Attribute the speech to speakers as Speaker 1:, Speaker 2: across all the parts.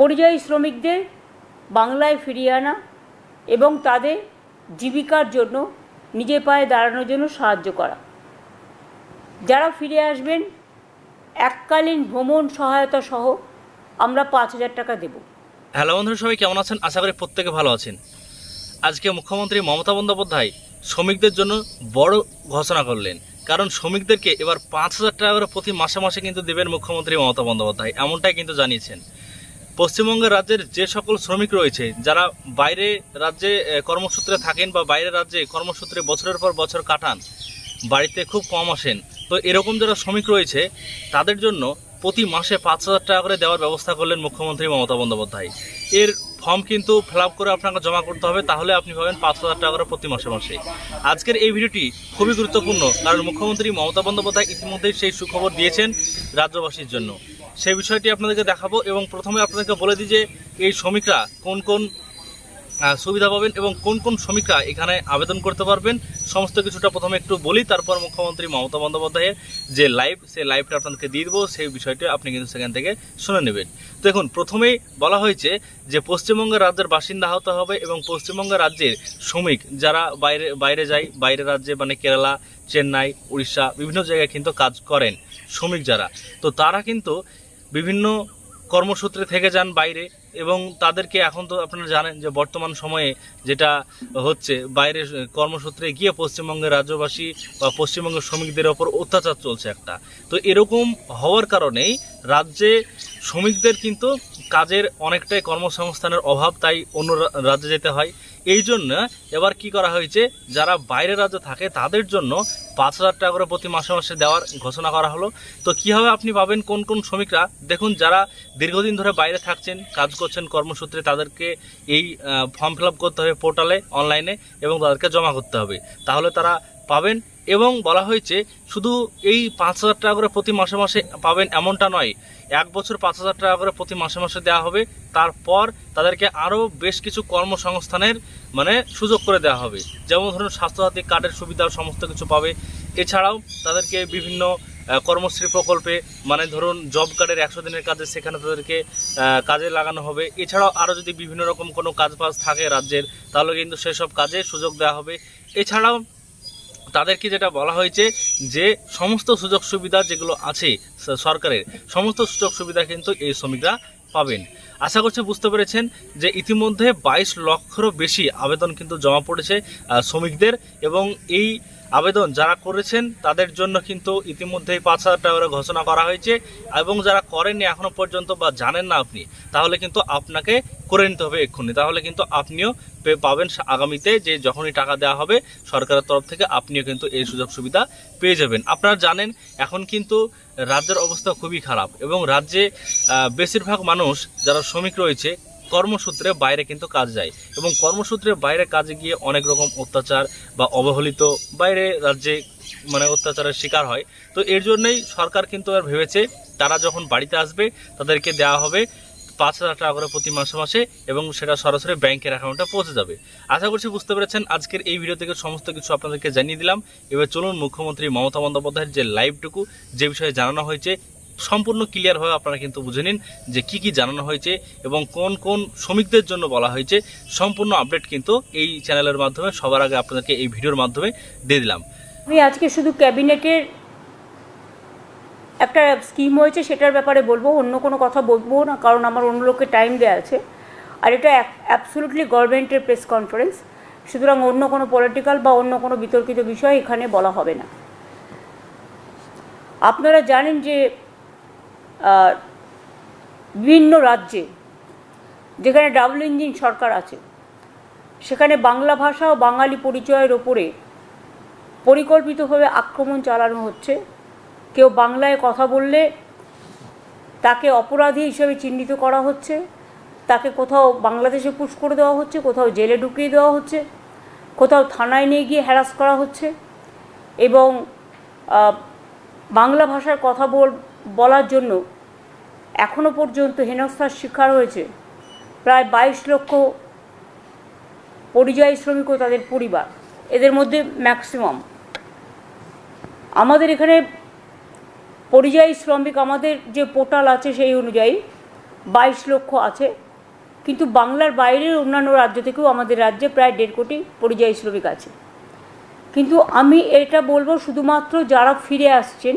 Speaker 1: পরিযায়ী শ্রমিকদের বাংলায় ফিরিয়ে আনা এবং তাদের জীবিকার জন্য নিজের পায়ে দাঁড়ানোর জন্য সাহায্য করা। যারা ফিরে আসবেন, এককালীন ভ্রমণ সহায়তা সহ আমরা পাঁচ হাজার টাকা দেব।
Speaker 2: হ্যালো বন্ধুরা, সবাই কেমন আছেন? আশা করি প্রত্যেকে ভালো আছেন। আজকে মুখ্যমন্ত্রী মমতা বন্দ্যোপাধ্যায় শ্রমিকদের জন্য বড় ঘোষণা করলেন। কারণ শ্রমিকদেরকে এবার পাঁচ হাজার টাকা করে প্রতি মাসে মাসে কিন্তু দেবেন মুখ্যমন্ত্রী মমতা বন্দ্যোপাধ্যায়, এমনটাই কিন্তু জানিয়েছেন। পশ্চিমবঙ্গের রাজ্যের যে সকল শ্রমিক রয়েছে, যারা বাইরে রাজ্যে কর্মসূত্রে থাকেন বা বাইরের রাজ্যে কর্মসূত্রে বছরের পর বছর কাটান, বাড়িতে খুব কম আসেন। তো এরকম যারা শ্রমিক রয়েছে, তাদের জন্য প্রতি মাসে পাঁচ হাজার টাকা করে দেওয়ার ব্যবস্থা করলেন মুখ্যমন্ত্রী মমতা বন্দ্যোপাধ্যায়। এর ফর্ম কিন্তু ফিল করে আপনাকে জমা করতে হবে, তাহলে আপনি পাবেন পাঁচ হাজার টাকা করে প্রতি মাসে মাসে। আজকের এই ভিডিওটি খুবই গুরুত্বপূর্ণ, কারণ মুখ্যমন্ত্রী মমতা বন্দ্যোপাধ্যায় ইতিমধ্যেই সেই সুখবর দিয়েছেন রাজ্যবাসীর জন্য। সেই বিষয়টি আপনাদেরকে দেখাবো এবং প্রথমে আপনাদেরকে বলে দিই যে এই শ্রমিকরা কোন কোন সুবিধা পাবেন এবং কোন কোন শ্রমিকরা এখানে আবেদন করতে পারবেন, সমস্ত কিছুটা প্রথমে একটু বলি, তারপর মুখ্যমন্ত্রী মমতা বন্দ্যোপাধ্যায়ের যে লাইভ সেই লাইভটা আপনাদেরকে দিয়ে দেবো, সেই বিষয়টি আপনি কিন্তু সেখান থেকে শুনে নেবেন। তো দেখুন, প্রথমেই বলা হয়েছে যে পশ্চিমবঙ্গের রাজ্যের বাসিন্দা হতে হবে এবং পশ্চিমবঙ্গ রাজ্যের শ্রমিক যারা বাইরে বাইরে যায়, বাইরে রাজ্যে মানে কেরালা, চেন্নাই, উড়িষ্যা বিভিন্ন জায়গায় কিন্তু কাজ করেন শ্রমিক যারা। তো তারা কিন্তু বিভিন্ন কর্মসূত্রে থেকে যান বাইরে এবং তাদেরকে এখন তো আপনারা জানেন যে বর্তমান সময়ে যেটা হচ্ছে বাইরে কর্মসূত্রে গিয়ে পশ্চিমবঙ্গের রাজ্যবাসী বা পশ্চিমবঙ্গের শ্রমিকদের ওপর অত্যাচার চলছে একটা। তো এরকম হওয়ার কারণেই রাজ্যে শ্রমিকদের কিন্তু কাজের অনেকটাই কর্মসংস্থানের অভাব, তাই অন্য রাজ্যে যেতে হয়। এই জন্য এবার কি করা হয়েছে? যারা বাইরের রাজ্যে থাকে, তাদের জন্য পাঁচ হাজার টাকা করে প্রতি মাসে মাসে দেওয়ার ঘোষণা করা হলো। তো কীভাবে আপনি পাবেন? কোন কোন শ্রমিকরা? দেখুন, যারা দীর্ঘদিন ধরে বাইরে থাকছেন, কাজ করছেন, কর্মসূত্রে, তাদেরকে এই ফর্ম ফিল করতে হবে পোর্টালে অনলাইনে এবং তাদেরকে জমা করতে হবে। তাহলে তারা পাবেন এবং বলা হয়েছে শুধু এই পাঁচ হাজার টাকা করে প্রতি মাসে মাসে পাবেন এমনটা নয়। এক বছর পাঁচ হাজার টাকা করে প্রতি মাসে মাসে দেওয়া হবে। তারপর তাদেরকে আরও বেশ কিছু কর্মসংস্থানের মানে সুযোগ করে দেওয়া হবে। যেমন ধরুন স্বাস্থ্যসাথী কার্ডের সুবিধা সমস্ত কিছু পাবে। এছাড়াও তাদেরকে বিভিন্ন কর্মশ্রী প্রকল্পে মানে ধরুন জব কার্ডের একশো দিনের কাজে সেখানে তাদেরকে কাজে লাগানো হবে। এছাড়াও আরও যদি বিভিন্ন রকম কোনো কাজ বাজ থাকে রাজ্যের, তাহলে কিন্তু সেসব কাজে সুযোগ দেওয়া হবে। এছাড়াও তাদেরকে যেটা বলা হয়েছে যে সমস্ত সুযোগ সুবিধা যেগুলো আছে সরকারের, সমস্ত সুযোগ সুবিধা কিন্তু এই শ্রমিকরা পাবেন। আশা করছি বুঝতে পেরেছেন যে ইতিমধ্যে বাইশ লক্ষেরও বেশি আবেদন কিন্তু জমা পড়েছে শ্রমিকদের এবং এই আবেদন যারা করেছেন, তাদের জন্য কিন্তু ইতিমধ্যেই পাঁচ হাজার টাকা ঘোষণা করা হয়েছে। এবং যারা করেননি এখনও পর্যন্ত বা জানেন না আপনি, তাহলে কিন্তু আপনাকে করে নিতে হবে এক্ষুনি। তাহলে কিন্তু আপনিও পাবেন আগামীতে যে যখনই টাকা দেওয়া হবে, সরকারের তরফ থেকে আপনিও কিন্তু এই সুযোগ সুবিধা পেয়ে যাবেন। আপনারা জানেন, এখন কিন্তু রাজ্যের অবস্থা খুবই খারাপ এবং রাজ্যে বেশিরভাগ মানুষ যারা শ্রমিক রয়েছে কর্মসূত্রে বাইরে কিন্তু কাজ যায় এবং কর্মসূত্রে বাইরে কাজে গিয়ে অনেক রকম অত্যাচার বা অবহেলিত বাইরে রাজ্যে মানে অত্যাচারের শিকার হয়। তো এর জন্যই সরকার কিন্তু আর ভেবেছে তারা যখন বাড়িতে আসবে তাদেরকে দেওয়া হবে পাঁচ হাজার টাকা করে প্রতি মাসে মাসে এবং সেটা সরাসরি ব্যাংকের অ্যাকাউন্টে পৌঁছে যাবে। আশা করছি বুঝতে পেরেছেন, আজকের এই ভিডিও থেকে সমস্ত কিছু আপনাদেরকে জানিয়ে দিলাম। এবার চলুন মুখ্যমন্ত্রী মমতা বন্দ্যোপাধ্যায়ের যে লাইভটুকু যে বিষয়ে জানানো হয়েছে সম্পূর্ণ ক্লিয়ার হয়ে আপনারা কিন্তু বুঝে নিন যে কি কি জানানো হয়েছে এবং কোন কোন শ্রমিকদের জন্য বলা হয়েছে। সম্পূর্ণ আপডেট কিন্তু এই চ্যানেলের মাধ্যমে, সবার আগে আপনাদেরকে এই ভিডিওর মাধ্যমে দিয়ে দিলাম।
Speaker 1: আমি আজকে শুধু ক্যাবিনেটের একটা স্কিম হয়েছে, সেটার ব্যাপারে বলব, অন্য কোনো কথা বলব না, কারণ আমার অন্য লোককে টাইম দেওয়া আছে। আর এটা অ্যাবসলুটলি গভর্নমেন্টের প্রেস কনফারেন্স সুতরাং অন্য কোনো পলিটিক্যাল বা অন্য কোনো বিতর্কিত বিষয় এখানে বলা হবে না। আপনারা জানেন যে বিভিন্ন রাজ্যে, যেখানে ডাবল ইঞ্জিন সরকার আছে, সেখানে বাংলা ভাষা ও বাঙালি পরিচয়ের ওপরে পরিকল্পিতভাবে আক্রমণ চালানো হচ্ছে। কেউ বাংলায় কথা বললে তাকে অপরাধী হিসেবে চিহ্নিত করা হচ্ছে, তাকে কোথাও বাংলাদেশে পুশ করে দেওয়া হচ্ছে, কোথাও জেলে ঢুকিয়ে দেওয়া হচ্ছে, কোথাও থানায় নিয়ে গিয়ে হ্যারাস করা হচ্ছে এবং বাংলা ভাষার কথা বল বলার জন্য এখনও পর্যন্ত হেনস্থার শিকার হয়েছে। প্রায় বাইশ লক্ষ পরিযায়ী শ্রমিক ও তাদের পরিবার। এদের মধ্যে ম্যাক্সিমাম আমাদের এখানে পরিযায়ী শ্রমিক, আমাদের যে পোর্টাল আছে সেই অনুযায়ী বাইশ লক্ষ আছে। কিন্তু বাংলার বাইরের অন্যান্য রাজ্য থেকেও আমাদের রাজ্যে প্রায় দেড় কোটি পরিযায়ী শ্রমিক আছে। কিন্তু আমি এটা বলব শুধুমাত্র যারা ফিরে আসছেন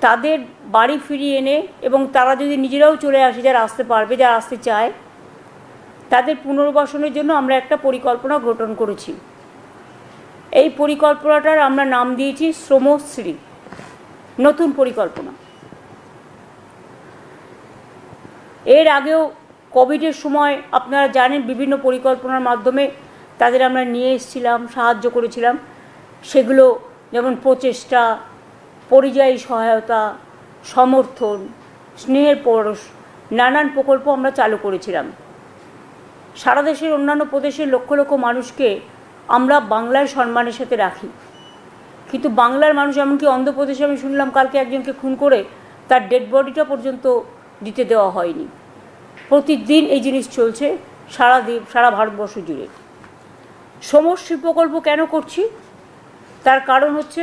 Speaker 1: তাদের বাড়ি ফিরিয়ে এনে এবং তারা যদি নিজেরাও চলে আসে, যারা আসতে পারবে, যারা আসতে চায়, তাদের পুনর্বাসনের জন্য আমরা একটা পরিকল্পনা গঠন করেছি। এই পরিকল্পনাটার আমরা নাম দিয়েছি শ্রমশ্রী। নতুন পরিকল্পনা। এর আগেও কোভিডের সময় আপনারা জানেন বিভিন্ন পরিকল্পনার মাধ্যমে তাদের আমরা নিয়ে এসেছিলাম, সাহায্য করেছিলাম। সেগুলো যেমন প্রচেষ্টা পরিযায়ী সহায়তা, সমর্থন, স্নেহের পরশ, নানান প্রকল্প আমরা চালু করেছিলাম। সারা দেশের অন্যান্য প্রদেশের লক্ষ লক্ষ মানুষকে আমরা বাংলার সম্মানের সাথে রাখি। কিন্তু বাংলার মানুষ এমনকি অন্ধ্রপ্রদেশে আমি শুনলাম কালকে একজনকে খুন করে তার ডেড বডিটা পর্যন্ত দিতে দেওয়া হয়নি। প্রতিদিন এই জিনিস চলছে সারা দ্বীপ সারা ভারতবর্ষ জুড়ে। সমষ্টি প্রকল্প কেন করছি? তার কারণ হচ্ছে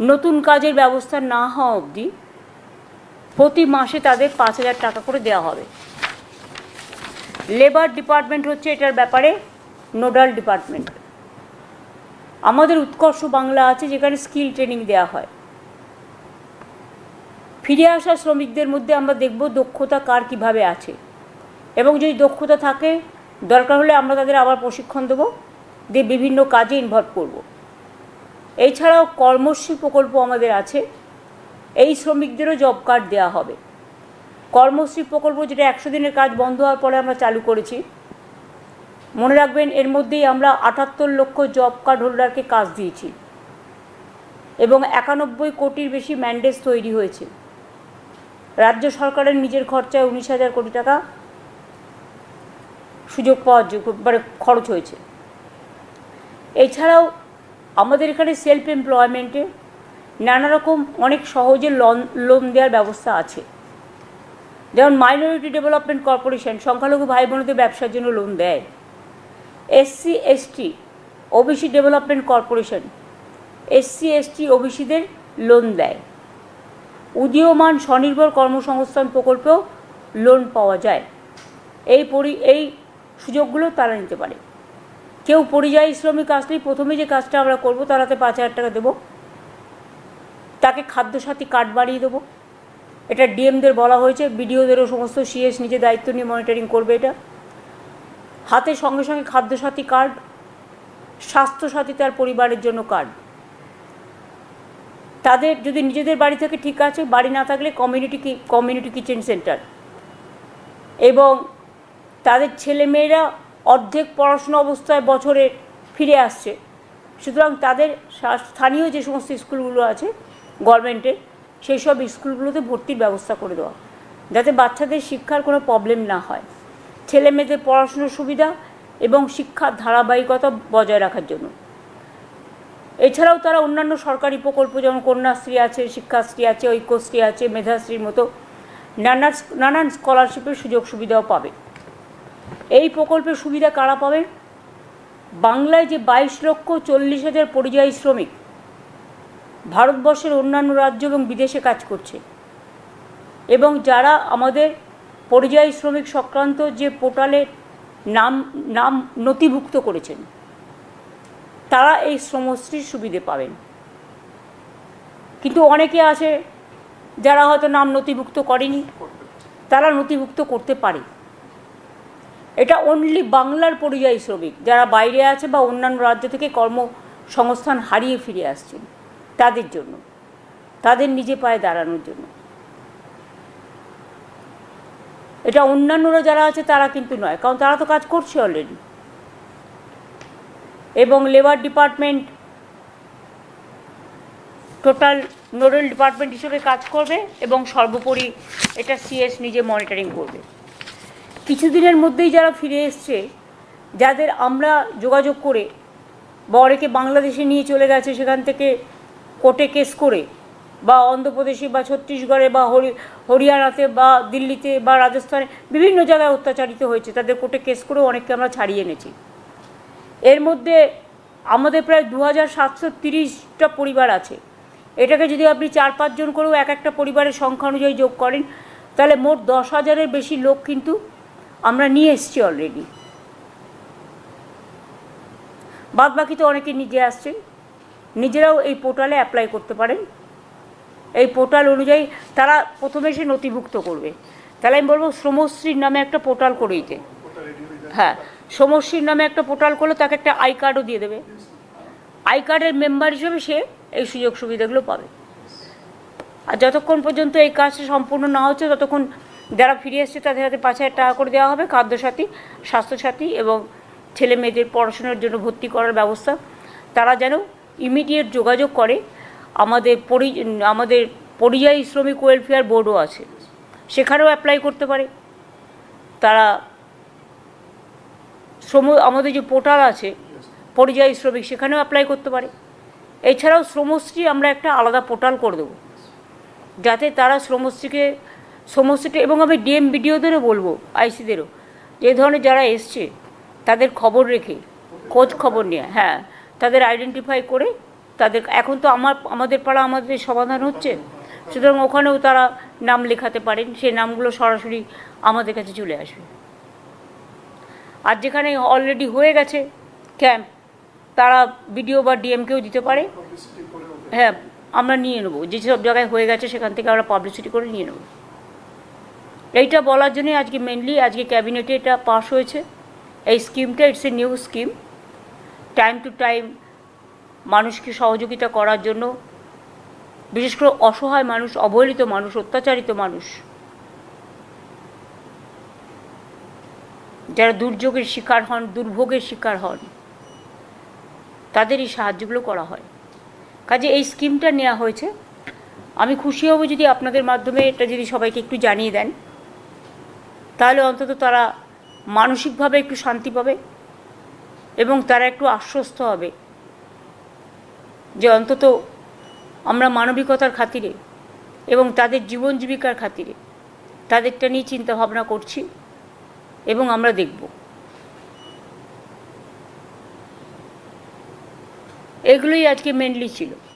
Speaker 1: নতুন কাজের ব্যবস্থা না হওয়া অবধি প্রতি মাসে তাদের পাঁচ হাজার টাকা করে দেওয়া হবে। লেবার ডিপার্টমেন্ট হচ্ছে এটার ব্যাপারে নোডাল ডিপার্টমেন্ট আমাদের উৎকর্ষ বাংলা আছে যেখানে স্কিল ট্রেনিং দেওয়া হয়। ফিরে আসা শ্রমিকদের মধ্যে আমরা দেখব দক্ষতা কার কীভাবে আছে। এবং যদি দক্ষতা থাকে, দরকার হলে আমরা তাদের আবার প্রশিক্ষণ দেবো, দিয়ে বিভিন্ন কাজে ইনভলভ করব। এছাড়াও কর্মশ্রী প্রকল্প আমাদের আছে। এই শ্রমিকদেরও জব কার্ড দেওয়া হবে। কর্মশ্রী প্রকল্প যেটা একশো দিনের কাজ বন্ধ হওয়ার পরে আমরা চালু করেছি। মনে রাখবেন, এর মধ্যেই আমরা আটাত্তর লক্ষ জব কার্ড হোল্ডারকে কাজ দিয়েছি। এবং একানব্বই কোটির বেশি ম্যান্ডেজ তৈরি হয়েছে। রাজ্য সরকারের নিজের খরচায় উনিশ হাজার কোটি টাকা সুযোগ পাওয়ার মানে খরচ হয়েছে। এছাড়াও আমাদের এখানে সেলফ এমপ্লয়মেন্টে নানা রকম অনেক সহজে লোন লোন দেওয়ার ব্যবস্থা আছে। যেমন মাইনরিটি ডেভেলপমেন্ট কর্পোরেশন সংখ্যালঘু ভাই বোনদের ব্যবসার জন্য লোন দেয়। SC ST OBC development corporation SC ST ওবিসিদের loan দেয়। উদীয়মান স্বনির্ভর কর্মসংস্থান প্রকল্পেও লোন পাওয়া যায়। এই পরি, এই সুযোগগুলো তারা নিতে পারে। কেউ পরিযায়ী শ্রমিক আসলেই প্রথমে যে কাজটা আমরা করব তারাতে পাঁচ হাজার টাকা দেবো। তাকে খাদ্যসাথী কার্ড বাড়িয়ে দেবো। এটা ডিএমদের বলা হয়েছে, বিডিওদেরও সমস্ত সিএস নিজে দায়িত্ব নিয়ে মনিটরিং করবে এটা। হাতে সঙ্গে সঙ্গে খাদ্যসাথী কার্ড, স্বাস্থ্যসাথী তার পরিবারের জন্য কার্ড। তাদের যদি নিজেদের বাড়ি থেকে ঠিক আছে, বাড়ি না থাকলে কমিউনিটি কমিউনিটি কিচেন সেন্টার এবং তাদের ছেলেমেয়েরা অর্ধেক পড়াশোনা অবস্থায় বছরে ফিরে আসছে। সুতরাং তাদের স্থানীয় যে সমস্ত স্কুলগুলো আছে, গভর্নমেন্টের, সেই সব স্কুলগুলোতে ভর্তির ব্যবস্থা করে দেওয়া। যাতে বাচ্চাদের শিক্ষার কোনো প্রবলেম না হয়। ছেলে মেয়েদের পড়াশুনোর সুবিধা এবং শিক্ষার ধারাবাহিকতা বজায় রাখার জন্য। এছাড়াও তারা অন্যান্য সরকারি প্রকল্প, যেমন কন্যাশ্রী আছে, শিক্ষাশ্রী আছে, ঐক্যশ্রী আছে, মেধাশ্রীর মতো নানান নানান স্কলারশিপের সুযোগ সুবিধাও পাবে। এই প্রকল্পের সুবিধা কারা পাবে বাংলায় যে বাইশ লক্ষ চল্লিশ হাজার পরিযায়ী শ্রমিক ভারতবর্ষের অন্যান্য রাজ্য এবং বিদেশে কাজ করছে এবং যারা আমাদের পরিযায়ী শ্রমিক সংক্রান্ত যে পোর্টালে নাম নাম নথিভুক্ত করেছেন, তারা এই শ্রমশ্রীর সুবিধে পাবেন। কিন্তু অনেকে আছে যারা হয়তো নাম নথিভুক্ত করেনি, তারা নথিভুক্ত করতে পারে। এটা অনলি বাংলার পরিযায়ী শ্রমিক, যারা বাইরে আছে বা অন্যান্য রাজ্য থেকে কর্মসংস্থান হারিয়ে ফিরে আসছেন, তাদের জন্য, তাদের নিজে পায়ে দাঁড়ানোর জন্য। এটা অন্যান্যরা যারা আছে তারা কিন্তু নয়, কারণ তারা তো কাজ করছে অলরেডি এবং labour department total nodal department হিসেবে কাজ করবে এবং সর্বোপরি এটা সিএস নিজে মনিটরিং করবে। কিছুদিনের মধ্যেই যারা ফিরে এসছে, যাদের আমরা যোগাযোগ করে বা অনেকে বাংলাদেশে নিয়ে চলে গেছে, সেখান থেকে কোর্টে কেস করে বা অন্ধ্রপ্রদেশে বা ছত্তিশগড়ে বা হরি, হরিয়ানাতে বা দিল্লিতে বা রাজস্থানে বিভিন্ন জায়গায় অত্যাচারিত হয়েছে, তাদের কোর্টে কেস করেও অনেককে আমরা ছাড়িয়ে এনেছি। এর মধ্যে আমাদের প্রায় দু হাজার সাতশো তিরিশটা পরিবার আছে। এটাকে যদি আপনি চার, পাঁচজন করেও এক একটা পরিবারের সংখ্যা অনুযায়ী যোগ করেন, তাহলে মোট দশ হাজারের বেশি লোক কিন্তু আমরা নিয়ে এসেছি অলরেডি বাদ বাকি তো অনেকে নিজে আসছেন নিজেরাও এই পোর্টালে অ্যাপ্লাই করতে পারেন। এই পোর্টাল অনুযায়ী তারা প্রথমে সে নথিভুক্ত করবে। তাহলে আমি বলব শ্রমশ্রীর নামে একটা পোর্টাল করে দিতে। হ্যাঁ শ্রমশ্রীর নামে একটা পোর্টাল করলে তাকে একটা আই কার্ডও দিয়ে দেবে। আই কার্ডের মেম্বার হিসেবে সে এই সুযোগ সুবিধাগুলো পাবে। আর যতক্ষণ পর্যন্ত এই কাজটা সম্পূর্ণ না হচ্ছে, ততক্ষণ যারা ফিরে এসছে তাদের হাতে পাঁচ হাজার টাকা করে দেওয়া হবে, খাদ্যসাথী, স্বাস্থ্যসাথী এবং ছেলে মেয়েদের পড়াশোনার জন্য ভর্তি করার ব্যবস্থা। তারা যেন ইমিডিয়েট যোগাযোগ করে। আমাদের পরি, আমাদের পরিযায়ী শ্রমিক ওয়েলফেয়ার বোর্ডও আছে। সেখানেও অ্যাপ্লাই করতে পারে। তারা শ্রম, আমাদের যে পোর্টাল আছে, পরিযায়ী শ্রমিক, সেখানেও অ্যাপ্লাই করতে পারে। এছাড়াও শ্রমশ্রী আমরা একটা আলাদা পোর্টাল করে দেবো। যাতে তারা শ্রমশ্রীকে শ্রমশ্রীটা এবং আমি ডিএম বিডিওদেরও বলব, আইসিদেরও, যে ধরনের যারা এসছে, তাদের খবর রেখে, খোঁজ খবর নিয়ে হ্যাঁ তাদের আইডেন্টিফাই করে, তাদের, এখন তো আমার, আমাদের পাড়া আমাদের সমাধান হচ্ছে, সুতরাং ওখানেও তারা নাম লেখাতে পারেন, সেই নামগুলো সরাসরি আমাদের কাছে চলে আসবে। আর যেখানে অলরেডি হয়ে গেছে ক্যাম্প তারা বিডিও বা ডিএমকেও দিতে পারে। হ্যাঁ আমরা নিয়ে নেব যেসব জায়গায় হয়ে গেছে, সেখান থেকে আমরা পাবলিসিটি করে নিয়ে নেব। এইটা বলার জন্যই আজকে মেনলি আজকে ক্যাবিনেটে এটা পাস হয়েছে। এই স্কিমটা it's a new scheme time to time মানুষকে সহযোগিতা করার জন্য, বিশেষ করে অসহায় মানুষ, অবহেলিত মানুষ, অত্যাচারিত মানুষ, যারা দুর্যোগের শিকার হন, দুর্ভোগের শিকার হন তাদের এই সাহায্যগুলো করা হয়। কাজে এই স্কিমটা নেওয়া হয়েছে। আমি খুশি হব যদি আপনাদের মাধ্যমে এটা যদি সবাইকে একটু জানিয়ে দেন। তাহলে অন্তত তারা মানসিকভাবে একটু শান্তি পাবে এবং তারা একটু আশ্বস্ত হবে যে অন্তত আমরা মানবিকতার খাতিরে এবং তাদের জীবন জীবিকার খাতিরে তাদেরটা নিয়ে চিন্তা ভাবনা করছি এবং আমরা দেখব। এগুলোই আজকে মেনলি ছিল।